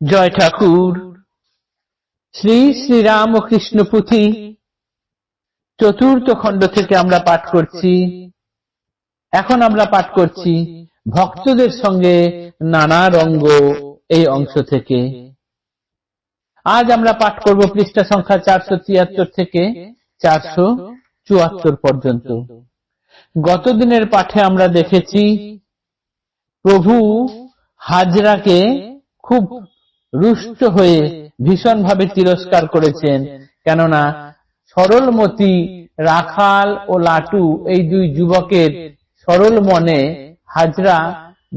জয় ঠাকুর। শ্রী শ্রীরাম ও কৃষ্ণ পুঁথি চতুর্থ খণ্ড থেকে আমরা পাঠ করছি। এখন আমরা পাঠ করছি ভক্তদের সঙ্গে নানা রঙ্গ এই অংশ থেকে। আজ আমরা পাঠ করব পৃষ্ঠা সংখ্যা চারশো তিয়াত্তর থেকে চারশো চুয়াত্তর পর্যন্ত। গত দিনের পাঠে আমরা দেখেছি, প্রভু হাজরাকে খুব রুষ্ট হয়ে ভীষণভাবে তিরস্কার করেছেন। কেননা সরলমতি, রাখাল ও লাটু এই দুই যুবকের সরল মনে হাজরা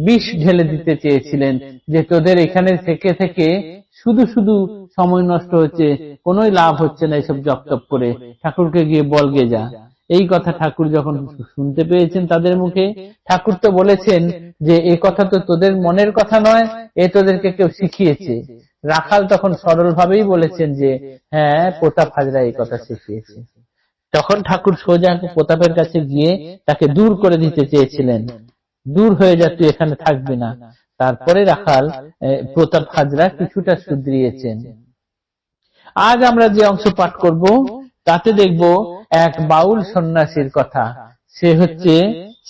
বিষ ঢেলে দিতে চেয়েছিলেন যে তোদের এখানে থেকে থেকে শুধু শুধু সময় নষ্ট হচ্ছে, কোনোই লাভ হচ্ছে না এসব জপ করে। ঠাকুরকে গিয়ে বলগে যা। এই কথা ঠাকুর যখন শুনতে পেয়েছেন তাদের মুখে, ঠাকুর তো বলেছেন যে এ কথা তো তোদের মনের কথা নয়, এ তোদেরকে কেউ শিখিয়েছে। রাখাল তখন সরল ভাবেই বলেছেন যে হ্যাঁ প্রতাপ হাজরা এই কথা শিখিয়েছে। তখন ঠাকুর সোজা প্রতাপের কাছে গিয়ে তাকে দূর করে দিতে চেয়েছিলেন। দূর হয়ে যা, তুই এখানে থাকবি না। তারপরে রাখাল প্রতাপ হাজরা কিছুটা শুধরিয়েছেন। আজ আমরা যে অংশ পাঠ করব তাতে দেখব এক বাউল সন্ন্যাসীর কথা। সে হচ্ছে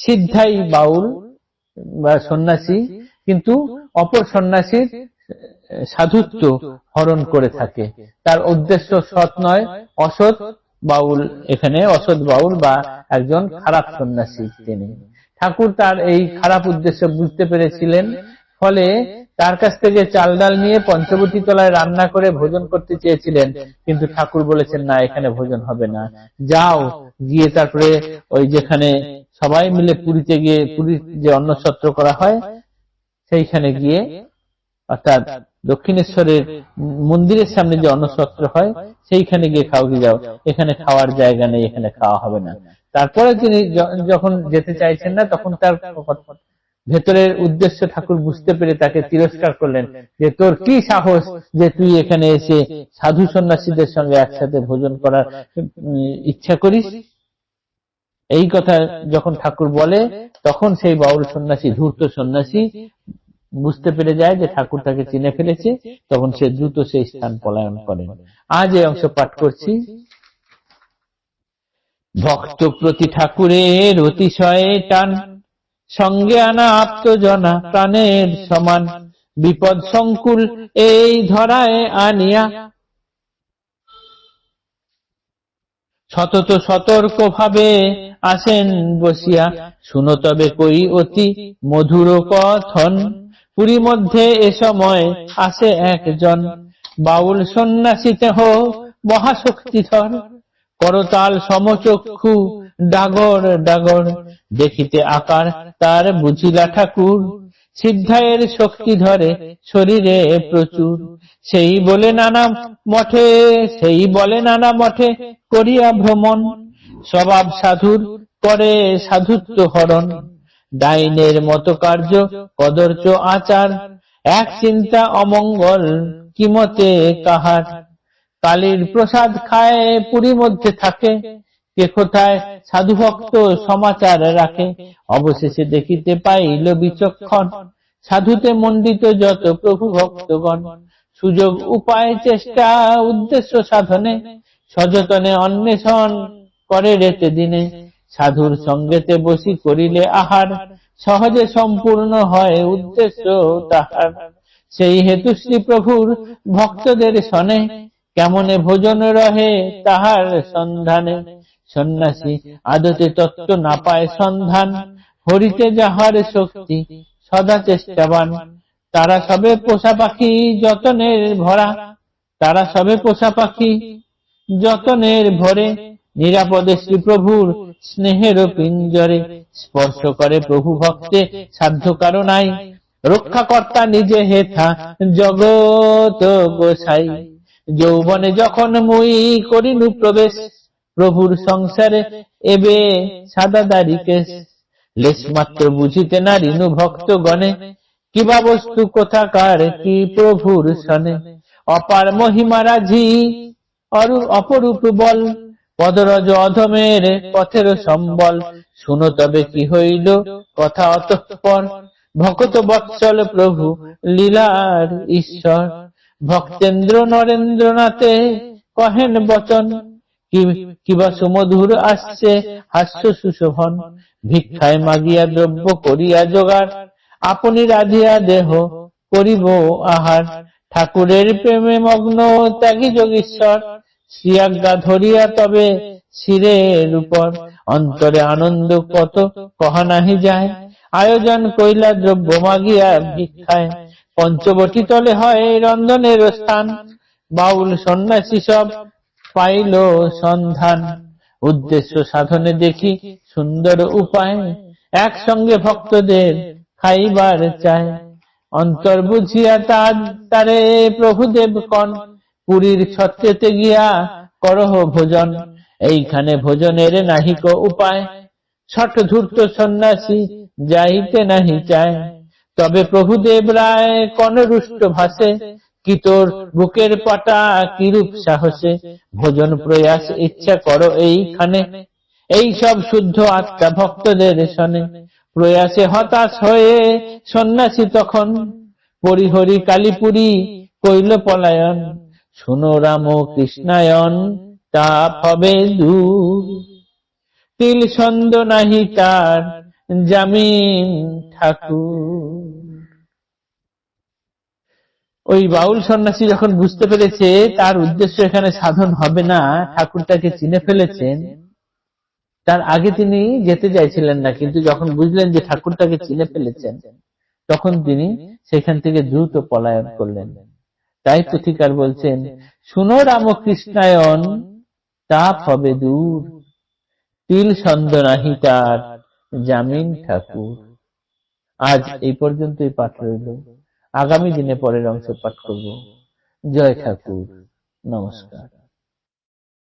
সিদ্ধাই বাউল, বা সন্ন্যাসী, কিন্তু অপর সন্ন্যাসীর সাধুত্ব হরণ করে থাকে। তার উদ্দেশ্য সৎ নয়, অসৎ বাউল, এখানে অসৎ বাউল বা একজন খারাপ সন্ন্যাসী তিনি। ঠাকুর তার এই খারাপ উদ্দেশ্য বুঝতে পেরেছিলেন, ফলে তার কাছ থেকে চাল ডাল নিয়ে পঞ্চবতী তলায় রান্না করে ভোজন করতে চেয়েছিলেন। কিন্তু ঠাকুর বলেছেন, না, এখানে ভোজন হবে না। যাও, গিয়ে তারপরে ওই যেখানে সবাই মিলে পুরীতে গিয়ে, পুরীর যে অন্নছত্র করা হয়, সেইখানে গিয়ে অর্থাৎ দক্ষিণেশ্বরের মন্দিরের সামনে যে অন্নছত্র হয়, সেইখানে গিয়ে খাওয়া যাও। এখানে খাওয়ার জায়গা নেই, এখানে খাওয়া হবে না। তারপরে তিনি যখন যেতে চাইছেন না, তখন তার ভেতরের উদ্দেশ্য ঠাকুর বুঝতে পেরে তাকে তিরস্কার করলেন যে, তোর কি সাহস যে তুই এখানে এসে সাধু সন্ন্যাসীদের সঙ্গে একসাথে ভোজন করার ইচ্ছা করিস? এই কথা যখন ঠাকুর বলে, তখন সেই বাউল সন্ন্যাসী, ধূর্ত সন্ন্যাসী বুঝতে পেরে যায় যে ঠাকুর তাকে চিনে ফেলেছে, তখন সে দ্রুত সেই স্থান পলায়ন করেন। আজ এই অংশ পাঠ করছি। ভক্ত প্রতি ঠাকুরের অতিশয়ে টান সঙ্গে আনা আপ্তজনা প্রাণের সমান। বিপদ সংকুল এই ধরায় আনিয়া। সতত সতর্ক ভাবে আসেন বসিয়া। শুনো তবে কই অতি মধুর কথন। পুরী মধ্যে এ সময় আসে একজন। বাউল সন্ন্যাসীতে হো মহাশক্তিধর। করতাল সমচক্ষু ডাগর ডাগর দেখিতে আকার, তার বুঝিলা ঠাকুর। সিদ্ধায়ের শক্তি ধরে, শরীরে প্রচুর। সেই বলে, নানা মঠে, সেই বলে, নানা মঠে করিয়া ভ্রমণ। স্বভাব সাধুর, করে সাধুত্ব হরণ। ডাইনের মতো কার্য কদর্চ আচার। এক চিন্তা অমঙ্গল কিমতে কাহার? কালীর প্রসাদ খায় পুরী মধ্যে থাকে। কে কোথায় সাধু ভক্ত সমাচার রাখে? অবশেষে দেখিতে পাইল বিচক্ষণ। সাধুতে মণ্ডিত যত প্রভু ভক্তগণ, সুযোগ, উপায়, চেষ্টা, উদ্দেশ্য, সাধনে সযতনে অন্বেষণ করে রেতে দিনে। সাধুর সঙ্গেতে বসি করিলে আহার, সহজে সম্পূর্ণ হয় উদ্দেশ্য তাহার। সেই হেতু শ্রী প্রভুর ভক্তদের সনে কেমনে ভোজন রহে তাহার সন্ধানে। সন্ন্যাসী, আদতে তত্ত্ব না পায় সন্ধান, হরিতে যাহার শক্তি সদা চেষ্টাবান। তারা সবে পোষা পাখি যতনের ভরা, তারা সবে পোষা পাখি যতনের ভরে। নিরাপদে শ্রী প্রভুর স্নেহের পিঞ্জরে স্পর্শ করে প্রভু ভক্তে, সাধ্য কারও নাই। রক্ষাকর্তা নিজে হেথা জগত গোসাই যৌবনে যখন মুই করিনু প্রবেশ প্রভুর সংসারে এবে সাদা দাড়ি কেশ। লেশ মাত্র বুঝিতে না রিনু ভক্ত গণে কিবা বস্তু কোথাকার, কি প্রভুর সনে। অপার মহিমা রাজি অপরূপ বল। পদরজ অধমের পথের সম্বল, শুনো তবে কি হইল কথা অতঃপর। ভকত বৎসল প্রভু, লীলার ঈশ্বর। ভক্তেন্দ্র নরেন্দ্রনাথে কহেন বচন কিবা সুমধুর আসছে? হাস্য সুশোভন ভিক্ষায় মাগিয়া দ্রব্য করিয়া জোগাড় আপনি রাধিয়া দেহ করিব আহার ঠাকুরের প্রেমে মগ্ন ত্যাগী যোগীশ্বর শ্রিয়াজ্ঞা ধরিয়া তবে শিরের উপর অন্তরে আনন্দ কত, কহা নাহি যায়। আয়োজন কইলা দ্রব্য মাগিয়া ভিক্ষায় পঞ্চবটি তলে হয় রন্ধনের স্থান। বাউল সন্ন্যাসী সব পাইল সন্ধান। উদ্দেশ্য সাধনে দেখি সুন্দর উপায়। একসঙ্গে ভক্তদের খাইবার চায় অন্তর বুঝিয়া তার তারে প্রভুদেব কন। পুরীর ছত্রেতে গিয়া করহ ভোজন। এইখানে ভোজনের নাহিক উপায়। ছট ধূর্ত সন্ন্যাসী যাইতে নাহি চায়। তবে প্রভুদেব রায় কনরুষ্ট ভাসে। কি তোর বুকের পাটা কিরূপ সাহসে? ভোজন প্রয়াস, ইচ্ছা করো এইখানে। এই সব শুদ্ধ আত্মা ভক্তদের শনে। প্রয়াসে হতাশ হয়ে সন্ন্যাসী তখন পরিহরি কালীপুরী কইল পলায়ন, শুনো রাম কৃষ্ণায়ন, তাপ হবে দূর। তিল ছন্দ নাহি তার জামিন ঠাকুর। ওই বাউল সন্ন্যাসী যখন বুঝতে পেরেছে তার উদ্দেশ্য এখানে সাধন হবে না ঠাকুর তাকে চিনে ফেলেছেন, তার আগে তিনি যেতে চাইছিলেন না, কিন্তু যখন বুঝলেন যে ঠাকুর তাকে চিনে ফেলেছেন, তখন তিনি সেখান থেকে দ্রুত পলায়ন করলেন। তাই পুথিকার বলছেন, শুনো রামকৃষ্ণায়ন, তাপ হবে দূর, তিল ছন্দ নাহি তার, জামিন ঠাকুর। আজ এই পর্যন্তই পাঠ রইল। আগামী দিনে পরের অংশ পাঠ করব জয় ঠাকুর। নমস্কার।